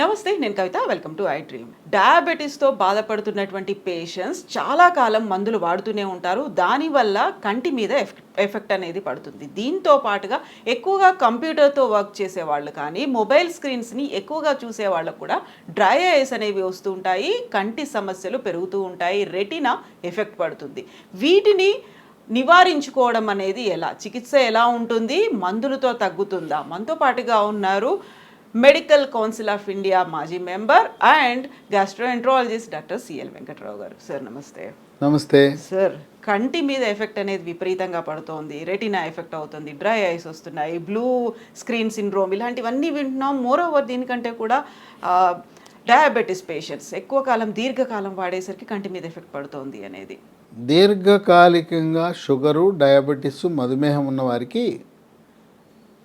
నమస్తే నేను Kavitha. Welcome to I dream డయాబెటీస్తో బాధపడుతున్నటువంటి పేషెంట్స్ చాలా కాలం మందులు వాడుతూనే ఉంటారు. దానివల్ల కంటి మీద ఎఫెక్ట్ ఎఫెక్ట్ అనేది పడుతుంది. దీంతో పాటుగా ఎక్కువగా కంప్యూటర్తో వర్క్ చేసే వాళ్ళు కానీ మొబైల్ స్క్రీన్స్ని ఎక్కువగా చూసే వాళ్ళకు కూడా డ్రై ఐస్ అనేవి వస్తూ ఉంటాయి. కంటి సమస్యలు పెరుగుతూ ఉంటాయి. రెటినా ఎఫెక్ట్ పడుతుంది. వీటిని నివారించుకోవడం అనేది ఎలా? చికిత్స ఎలా ఉంటుంది? మందులతో తగ్గుతుందా? మనతో పాటుగా ఉన్నారు మెడికల్ కౌన్సిల్ ఆఫ్ ఇండియా మాజీ member and gastroenterologist doctor CL Venkatrao garu. Sir నమస్తే. నమస్తే. సార్ కంటి మీద ఎఫెక్ట్ అనేది విపరీతంగా పడుతోంది. రెటినా ఎఫెక్ట్ అవుతుంది. డ్రై ఐస్ వస్తున్నాయి. బ్లూ స్క్రీన్ సిండ్రోమ్ ఇలాంటివన్నీ వింటున్నాం. మోర్ ఓవర్ దీనికంటే కూడా డయాబెటీస్ పేషెంట్స్ ఎక్కువ కాలం దీర్ఘకాలం వాడేసరికి కంటి మీద ఎఫెక్ట్ పడుతోంది అనేది. దీర్ఘకాలికంగా షుగరు డయాబెటీస్ మధుమేహం ఉన్న వారికి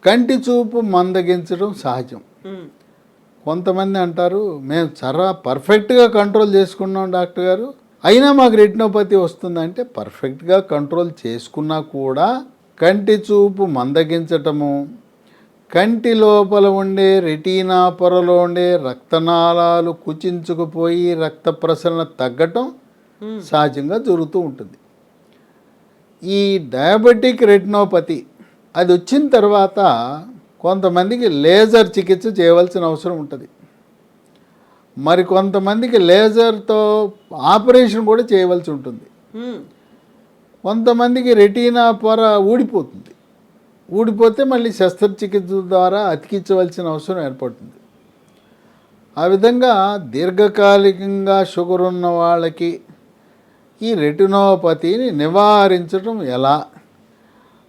కంటి చూపు మందగించడం సహజం. కొంతమంది అంటారు మేము చాలా పర్ఫెక్ట్గా కంట్రోల్ చేసుకున్నాం డాక్టర్ గారు. అయినా మాకు రెటినోపతి వస్తుందంటే పర్ఫెక్ట్గా కంట్రోల్ చేసుకున్నా కూడా కంటి చూపు మందగించటము కంటి లోపల ఉండే రెటీనా పొరలో ఉండే రక్తనాళాలు కుచించుకుపోయి రక్త ప్రసరణ తగ్గటం సహజంగా జరుగుతూ ఉంటుంది. ఈ డయాబెటిక్ రెటినోపతి అది వచ్చిన తర్వాత కొంతమందికి లేజర్ చికిత్స చేయవలసిన అవసరం ఉంటుంది. మరి కొంతమందికి లేజర్తో ఆపరేషన్ కూడా చేయవలసి ఉంటుంది. కొంతమందికి రెటీనా పొర ఊడిపోతుంది. ఊడిపోతే మళ్ళీ శస్త్రచికిత్స ద్వారా అతికించవలసిన అవసరం ఏర్పడుతుంది. ఆ విధంగా దీర్ఘకాలికంగా షుగర్ ఉన్న వాళ్ళకి ఈ రెటినోపతిని నివారించడం ఎలా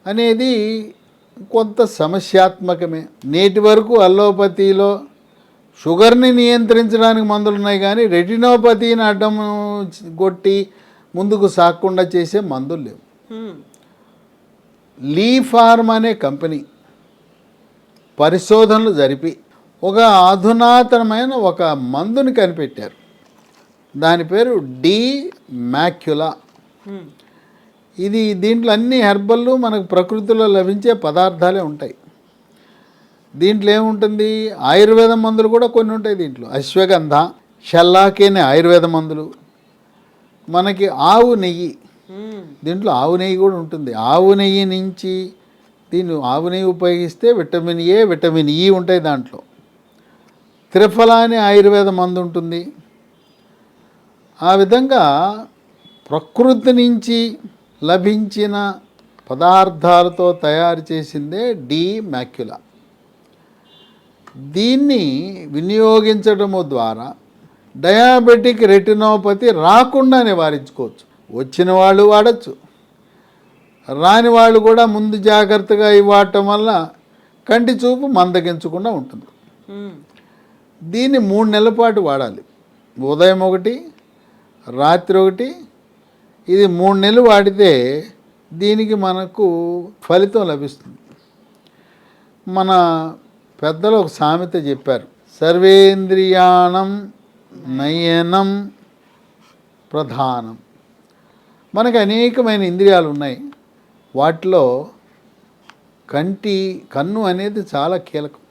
అనేది కొంత సమస్యాత్మకమే నేటి వరకు అల్లోపతిలో షుగర్ని నియంత్రించడానికి మందులు ఉన్నాయి కానీ రెటినోపతిని అడ్డం కొట్టి ముందుకు సాగకుండా చేసే మందులు లేవు. లీ ఫార్మ్ అనే కంపెనీ పరిశోధనలు జరిపి ఒక అధునాతనమైన ఒక మందుని కనిపెట్టారు దాని పేరు డి మ్యాక్యులా. ఇది దీంట్లో అన్ని హెర్బల్లు మనకు ప్రకృతిలో లభించే పదార్థాలే ఉంటాయి. దీంట్లో ఏముంటుంది? ఆయుర్వేద మందులు కూడా కొన్ని ఉంటాయి దీంట్లో. అశ్వగంధ షల్లాకి అనే ఆయుర్వేద మందులు. మనకి ఆవు నెయ్యి. దీంట్లో ఆవు నెయ్యి కూడా ఉంటుంది. ఆవు నెయ్యి నుంచి దీన్ని ఆవు నెయ్యి ఉపయోగిస్తే విటమిన్ ఏ విటమిన్ ఈ ఉంటాయి దాంట్లో. త్రిఫల అనే ఆయుర్వేద మందు ఉంటుంది. ఆ విధంగా ప్రకృతి నుంచి లభించిన పదార్థాలతో తయారు చేసిందే డి మ్యాక్యులా. దీన్ని వినియోగించడము ద్వారా డయాబెటిక్ రెటినోపతి రాకుండా నివారించుకోవచ్చు. వచ్చిన వాళ్ళు వాడచ్చు. రాని వాళ్ళు కూడా ముందు జాగ్రత్తగా ఇవి వాడటం వల్ల కంటి చూపు మందగించకుండా ఉంటుంది. దీన్ని మూడు నెలల పాటు వాడాలి. ఉదయం ఒకటి రాత్రి ఒకటి ఇది మూడు నెలలు వాడితే దీనికి మనకు ఫలితం లభిస్తుంది. మన పెద్దలు ఒక సామెత చెప్పారు. సర్వేంద్రియాణం నయనం ప్రధానం. మనకు అనేకమైన ఇంద్రియాలు ఉన్నాయి. వాటిలో కంటి కన్ను అనేది చాలా కీలకం.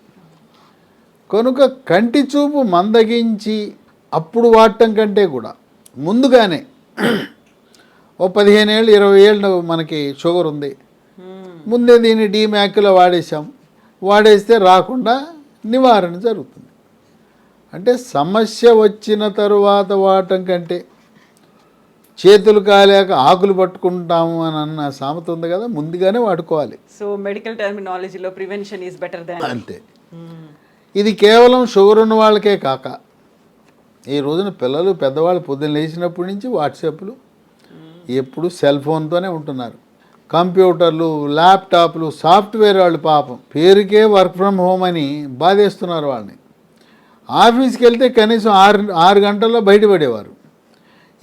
కనుక కంటి చూపు మందగించి అప్పుడు వాడటం కంటే కూడా ముందుగానే ఓ పదిహేను ఏళ్ళు ఇరవై ఏళ్ళు మనకి షుగర్ ఉంది. ముందే దీన్ని డీమ్యాక్లో వాడేసాం వాడేస్తే రాకుండా నివారణ జరుగుతుంది. అంటే సమస్య వచ్చిన తరువాత వాడటం కంటే చేతులు కాలేక ఆకులు పట్టుకుంటాము అని అన్న సామెత ఉంది కదా ముందుగానే వాడుకోవాలి. సో మెడికల్ టర్మినాలజీలో ప్రివెన్షన్ ఈజ్ బెటర్ దాన్. అంతే. ఇది కేవలం షుగర్ ఉన్న వాళ్ళకే కాక ఈ రోజున పిల్లలు పెద్దవాళ్ళు పొద్దున్న లేచినప్పటి నుంచి వాట్సాప్లు ఎప్పుడు సెల్ ఫోన్తోనే ఉంటున్నారు. కంప్యూటర్లు ల్యాప్టాప్లు సాఫ్ట్వేర్ వాళ్ళు పాపం. పేరుకే వర్క్ ఫ్రమ్ హోమ్ అని బాధేస్తున్నారు వాళ్ళని. ఆఫీస్కి వెళ్తే కనీసం ఆరు ఆరు గంటల్లో బయటపడేవారు.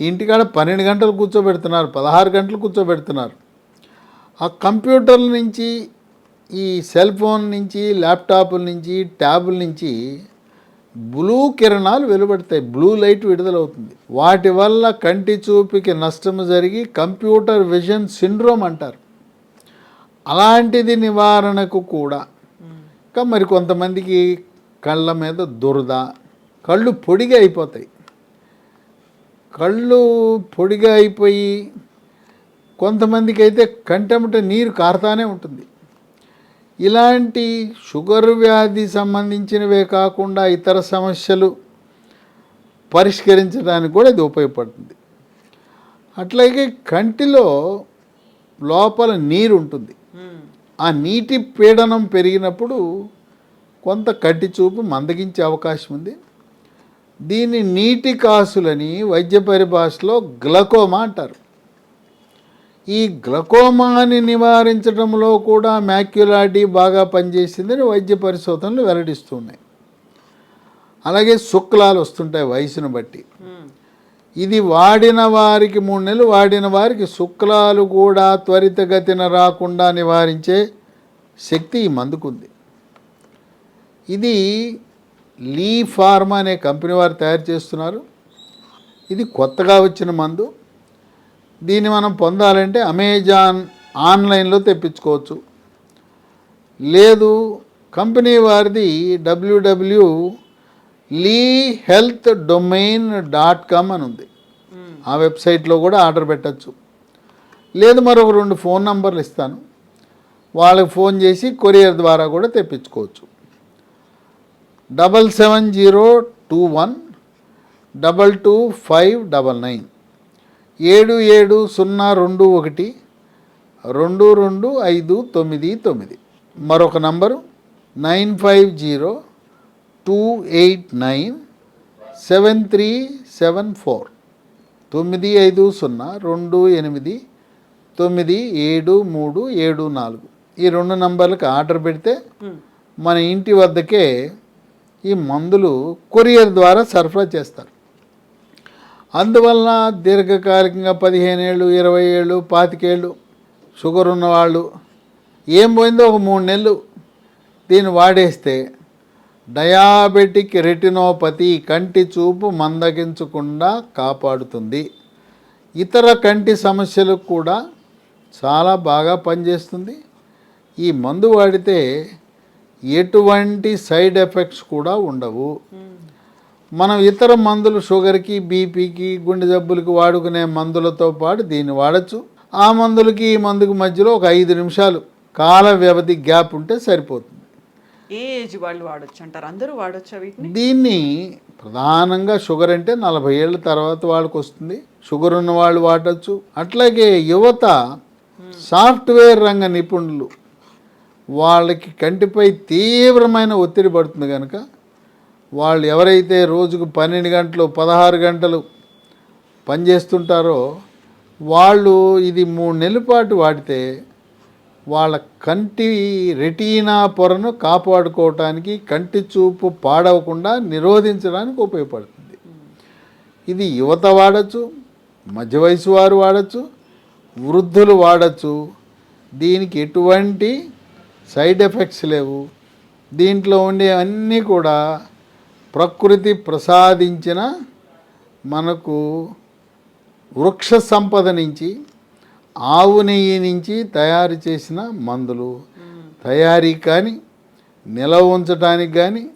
ఇంటికాడ పన్నెండు గంటలు కూర్చోబెడుతున్నారు పదహారు గంటలు కూర్చోబెడుతున్నారు. ఆ కంప్యూటర్ల నుంచి ఈ సెల్ ఫోన్ నుంచి ల్యాప్టాప్ల నుంచి ట్యాబుల నుంచి బ్లూ కిరణాలు వెలువడతాయి. Blue light విడుదలవుతుంది. వాటి వల్ల కంటి చూపుకి నష్టం జరిగి కంప్యూటర్ విజన్ సిండ్రోమ్ అంటారు. అలాంటిది నివారణకు కూడా. ఇంకా మరి కొంతమందికి కళ్ళ మీద దురద కళ్ళు పొడిగా అయిపోతాయి. కళ్ళు పొడిగా అయిపోయి కొంతమందికి అయితే కంటెమట నీరు కారుతానే ఉంటుంది. ఇలాంటి షుగర్ వ్యాధి సంబంధించినవే కాకుండా ఇతర సమస్యలు పరిష్కరించడానికి కూడా ఇది ఉపయోగపడుతుంది. అట్లాగే కంటిలో లోపల నీరు ఉంటుంది. ఆ నీటి పీడనం పెరిగినప్పుడు కొంత కంటి చూపు మందగించే అవకాశం ఉంది. దీన్ని నీటి కాసులని వైద్య పరిభాషలో గ్లకోమా అంటారు. ఈ గ్లకోమాని నివారించడంలో కూడా మ్యాక్యులాడి బాగా పనిచేసిందని వైద్య పరిశోధనలు వెల్లడిస్తున్నాయి. అలాగే శుక్లాలు వస్తుంటాయి వయసును బట్టి. ఇది వాడిన వారికి మూడు నెలలు వాడిన వారికి శుక్లాలు కూడా త్వరితగతిన రాకుండా నివారించే శక్తి ఈ మందుకుంది. ఇది లీ ఫార్మా అనే కంపెనీ వారు తయారు చేస్తున్నారు. ఇది కొత్తగా వచ్చిన మందు. దీన్ని మనం పొందాలంటే అమెజాన్ ఆన్లైన్లో తెప్పించుకోవచ్చు. లేదు కంపెనీ వారిది WW lee health domain dot com అని ఉంది. ఆ వెబ్సైట్లో కూడా ఆర్డర్ పెట్టచ్చు. లేదు మరొక రెండు ఫోన్ నంబర్లు ఇస్తాను. వాళ్ళకి ఫోన్ చేసి కొరియర్ ద్వారా కూడా తెప్పించుకోవచ్చు. Double seven zero two one double two five double nine ఏడు ఏడు సున్నా రెండు ఒకటి రెండు రెండు ఐదు తొమ్మిది తొమ్మిది. మరొక number nine five zero two eight nine seven three seven four. తొమ్మిది ఐదు సున్నా రెండు ఎనిమిది తొమ్మిది ఏడు మూడు ఏడు నాలుగు. ఈ రెండు నంబర్లకు ఆర్డర్ పెడితే. మన ఇంటి వద్దకే ఈ మందులు కొరియర్ ద్వారా సరఫరా చేస్తారు. అందువలన దీర్ఘకాలికంగా పదిహేను ఏళ్ళు ఇరవై ఏళ్ళు పాతికేళ్ళు షుగర్ ఉన్నవాళ్ళు ఏం పోయిందో ఒక మూడు నెలలు దీన్ని వాడేస్తే డయాబెటిక్ రెటినోపతి కంటి చూపు మందగించకుండా కాపాడుతుంది. ఇతర కంటి సమస్యలకు కూడా చాలా బాగా పనిచేస్తుంది. ఈ మందు వాడితే ఎటువంటి సైడ్ ఎఫెక్ట్స్ కూడా ఉండవు. మనం ఇతర మందులు షుగర్కి బీపీకి గుండె జబ్బులకి వాడుకునే మందులతో పాటు దీన్ని వాడచ్చు. ఆ మందులకి ఈ మందుకి మధ్యలో ఒక ఐదు నిమిషాలు కాల వ్యవధి గ్యాప్ ఉంటే సరిపోతుంది. ఏ ఏజ్ వాళ్ళు వాడొచ్చు అంటారు? అందరూ వాడొచ్చా దీన్ని ప్రధానంగా షుగర్ అంటే నలభై ఏళ్ళ తర్వాత వాళ్ళకి వస్తుంది. షుగర్ ఉన్న వాళ్ళు వాడచ్చు. అట్లాగే యువత సాఫ్ట్వేర్ రంగ నిపుణులు వాళ్ళకి కంటిపై తీవ్రమైన ఒత్తిడి పడుతుంది కనుక వాళ్ళు ఎవరైతే రోజుకు పన్నెండు గంటలు పదహారు గంటలు పనిచేస్తుంటారో వాళ్ళు ఇది మూడు నెలల పాటు వాడితే వాళ్ళ కంటి రెటీనా పొరను కాపాడుకోవటానికి కంటి చూపు పాడవకుండా నిరోధించడానికి ఉపయోగపడుతుంది. ఇది యువత వాడచ్చు మధ్య వయసు వారు వాడచ్చు వృద్ధులు వాడచ్చు. దీనికి ఎటువంటి సైడ్ ఎఫెక్ట్స్ లేవు. దీంట్లో ఉండే అన్నీ కూడా ప్రకృతి ప్రసాదించిన మనకు వృక్ష సంపద నుంచి ఆవు నెయ్యి నుంచి తయారు చేసిన మందులు. తయారీ కానీ నిలవ ఉంచడానికి కానీ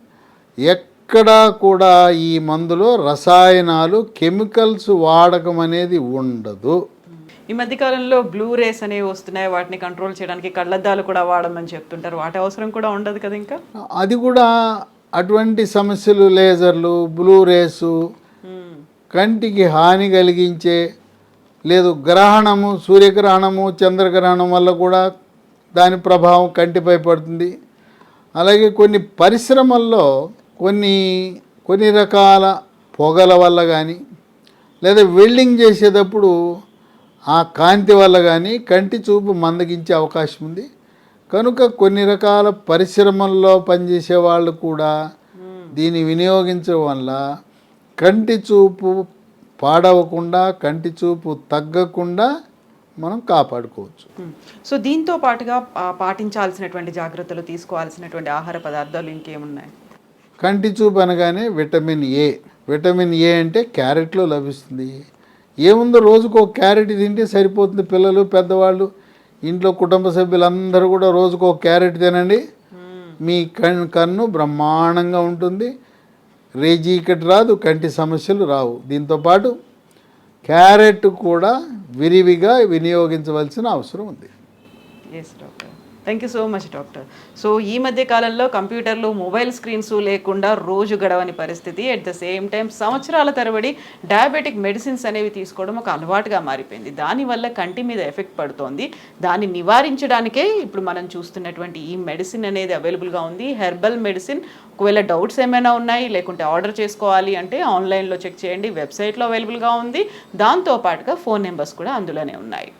ఎక్కడా కూడా ఈ మందులో రసాయనాలు కెమికల్స్ వాడకం అనేది ఉండదు. ఈ మధ్య కాలంలో బ్లూ రేస్ అనేవి వస్తున్నాయి. వాటిని కంట్రోల్ చేయడానికి కళ్ళద్దాలు కూడా వాడమని చెప్తుంటారు. వాటి అవసరం కూడా ఉండదు కదా ఇంకా? అది కూడా అటువంటి సమస్యలు లేజర్లు బ్లూ రేసు. కంటికి హాని కలిగించే లేదు గ్రహణము సూర్యగ్రహణము చంద్రగ్రహణం వల్ల కూడా దాని ప్రభావం కంటిపై పడుతుంది అలాగే కొన్ని పరిశ్రమల్లో కొన్ని కొన్ని రకాల పొగల వల్ల కానీ లేదా వెల్డింగ్ చేసేటప్పుడు ఆ కాంతి వల్ల కానీ కంటి చూపు మందగించే అవకాశం ఉంది కనుక కొన్ని రకాల పరిశ్రమల్లో పనిచేసే వాళ్ళు కూడా దీన్ని వినియోగించడం వల్ల కంటి చూపు పాడవకుండా కంటి చూపు తగ్గకుండా మనం కాపాడుకోవచ్చు. సో దీంతో పాటుగా పాటించాల్సినటువంటి జాగ్రత్తలు తీసుకోవాల్సినటువంటి ఆహార పదార్థాలు ఇంకేమున్నాయి? కంటి చూపు అనగానే విటమిన్ ఏ. విటమిన్ ఏ అంటే క్యారెట్లో లభిస్తుంది. ఏముందో రోజుకు ఒక క్యారెట్ తింటే సరిపోతుంది పిల్లలు పెద్దవాళ్ళు. ఇంట్లో కుటుంబ సభ్యులందరూ కూడా రోజుకు ఒక క్యారెట్ తినండి. మీ కన్ను కన్ను బ్రహ్మాండంగా ఉంటుంది. రేజీకటి రాదు కంటి సమస్యలు రావు. దీంతోపాటు క్యారెట్ కూడా విరివిగా వినియోగించవలసిన అవసరం ఉంది. Doctor thank you so much doctor so ఈ మధ్య కాలంలో కంప్యూటర్లు మొబైల్ స్క్రీన్స్ లేకుండా రోజు గడవని పరిస్థితి. అట్ ద సేమ్ టైం సంవత్సరాల తరబడి డయాబెటిక్ మెడిసిన్స్ అనేవి తీసుకోవడం ఒక అలవాటుగా మారిపోయింది. దానివల్ల కంటి మీద ఎఫెక్ట్ పడుతోంది. దాన్ని నివారించడానికే ఇప్పుడు మనం చూస్తున్నటువంటి ఈ మెడిసిన్ అనేది అవైలబుల్గా ఉంది. హెర్బల్ మెడిసిన్ ఒకవేళ డౌట్స్ ఏమైనా ఉన్నాయి లేకుంటే ఆర్డర్ చేసుకోవాలి అంటే ఆన్లైన్లో చెక్ చేయండి. వెబ్సైట్లో అవైలబుల్గా ఉంది. దాంతో పాటుగా ఫోన్ నెంబర్స్ కూడా అందులోనే ఉన్నాయి.